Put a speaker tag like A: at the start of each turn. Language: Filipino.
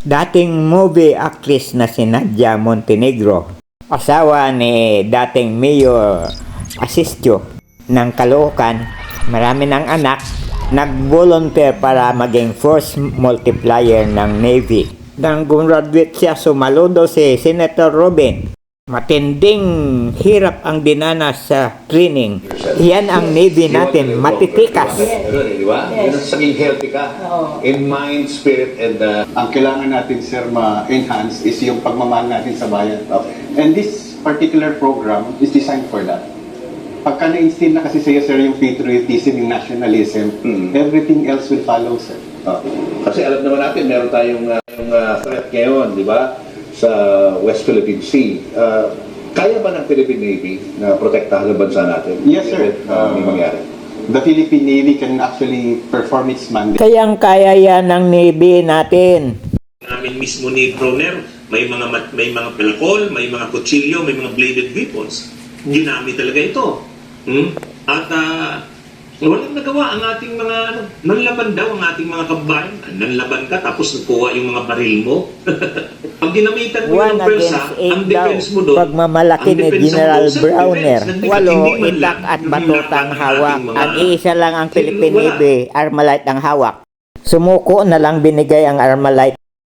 A: dating movie actress na si Nadia Montenegro, asawa ni dating Mayor Asistio ng Caloocan, marami ng anak, nag-volunteer para maging force multiplier ng Navy. Nang gumraduate siya, sumalo daw si Senator Robin. Matinding hirap ang dinanas sa training. Yan ang Navy natin, matitikas.
B: Ganun eh, di ba? Yun ang saging healthy ka. In mind, spirit, and uh,
C: ang kailangan natin sir ma-enhance is yung pagmamahal natin sa bayan. And this particular program is designed for that. Pagka na-instill na kasi sa'yo sir yung patriotism, yung nationalism,
B: Mm.
C: everything else will follow sir.
B: uh, kasi alam naman natin, meron tayong uh, yung, uh, threat ngayon, di ba? Sa West Philippine Sea. Uh, kaya ba ng Philippine Navy na protektahan ang bansa natin?
C: Yes sir.
B: Uh, may mangyari.
C: the Philippine Navy can actually perform its mandate.
A: Kayang kaya yan ng Navy natin.
D: namin mismo ni Broner, may mga may mga pelakol, may mga kutsilyo, may mga bladed weapons. Ginamit talaga ito. Hmm? At ah, walang nagawa ang ating mga ano, nanlaban daw ang ating mga kabayan. Nanlaban ka tapos nakuha yung mga baril mo. Pag ginamitan mo
A: One
D: yung
A: eight
D: ang defense mo doon,
A: Pagmamalaki ni General Browner.
D: Hindi-
A: Walo, itak at
D: yung
A: batutang
D: laban ng
A: hawak. Ang isa lang ang Philippine. Navy, Armalite ang hawak. Sumuko na lang binigay ang Armalite